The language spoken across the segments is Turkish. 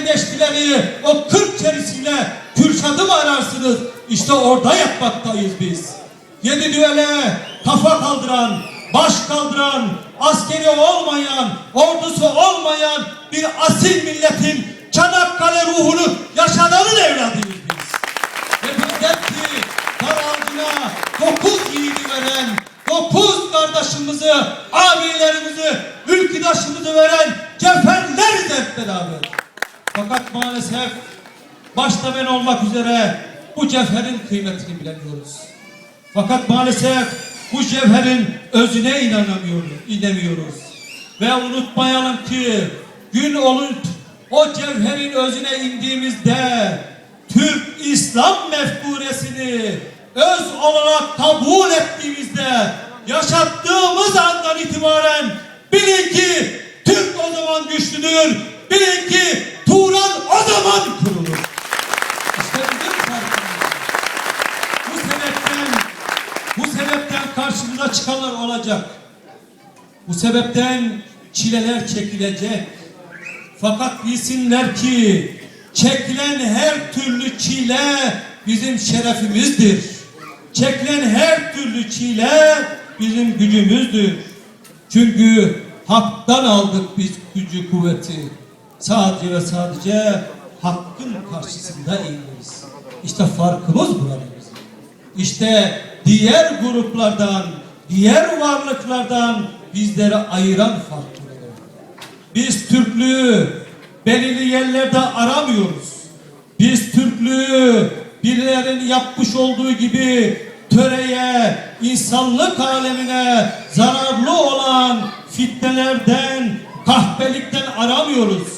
Geçtileri o 40 içerisiyle Kürşat'ı mı ararsınız? İşte orada yapmaktayız biz. Yedi düvele kafa kaldıran, baş kaldıran, askeri olmayan, ordusu olmayan bir asil milletin Çanakkale ruhunu yaşadanın evladıyız biz. Ve bildik ki dar altına dokuz yiğidi veren, dokuz kardeşimizi, abilerimizi, ülküdaşımızı veren ceferleriz hep beraber. Fakat maalesef başta ben olmak üzere bu cevherin kıymetini bilemiyoruz. Fakat maalesef bu cevherin özüne inanamıyoruz, inemiyoruz. Ve unutmayalım ki gün olup o cevherin özüne indiğimizde Türk İslam mefkuresini öz olarak kabul ettiğimizde yaşattığımız andan itibaren bilin ki Türk o zaman güçlüdür. Bilin ki Turan o zaman kurulur. İşte bizim farkımız. Bu sebepten bu sebepten karşımıza çıkanlar olacak. Bu sebepten çileler çekilecek. Fakat bilsinler ki çekilen her türlü çile bizim şerefimizdir. Çekilen her türlü çile bizim gücümüzdür. Çünkü haktan aldık biz gücü kuvveti. Sadece ve sadece hakkın karşısında eğiliriz. İşte farkımız burada bizim. İşte diğer gruplardan, diğer varlıklardan bizleri ayıran fark burada. Biz Türklüğü belirli yerlerde aramıyoruz. Biz Türklüğü birilerinin yapmış olduğu gibi töreye, insanlık alemine zararlı olan fitnelerden, kahpelikten aramıyoruz.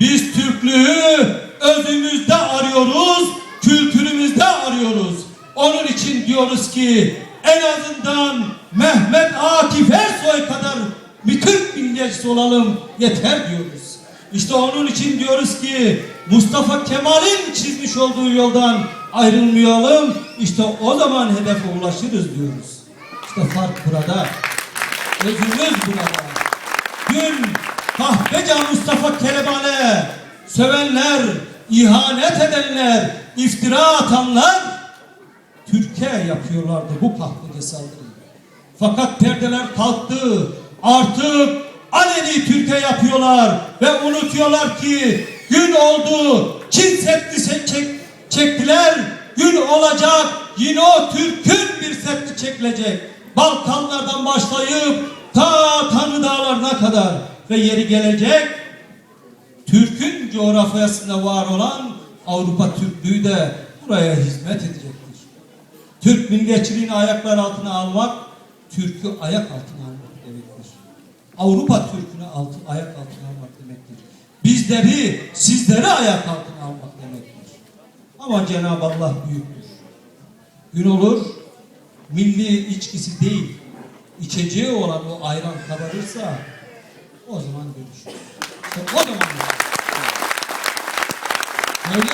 Biz Türklüğü özümüzde arıyoruz, kültürümüzde arıyoruz. Onun için diyoruz ki en azından Mehmet Akif Ersoy kadar bir Türk milliyetçisi olalım yeter diyoruz. İşte onun için diyoruz ki Mustafa Kemal'in çizmiş olduğu yoldan ayrılmayalım. İşte o zaman hedefe ulaşırız diyoruz. İşte fark burada. Özümüz burada. Dün kahpece Mustafa Kemal'e sövenler, ihanet edenler, iftira atanlar Türkiye yapıyorlardı bu kahpece saldırıyı. Fakat perdeler kalktı. Artık aleni Türkiye yapıyorlar ve unutuyorlar ki gün oldu. Çin septi se- çek, çektiler. Gün olacak. Yine o Türk'ün bir septi çekilecek. Balkanlardan başlayıp ta Tanrı Dağlarına kadar ve yeri gelecek Türk'ün coğrafyasında var olan Avrupa Türklüğü de buraya hizmet edecektir. Türk milliyetçiliğini ayaklar altına almak, Türk'ü ayak altına almak demektir. Avrupa Türk'ünü altı, ayak altına almak demektir. Bizleri, sizleri ayak altına almak demektir. Ama Cenab-ı Allah büyüktür. Gün olur, milli içkisi değil, içeceği olan o ayran kabarırsa, o zaman görüşürüz. O zaman. Öyle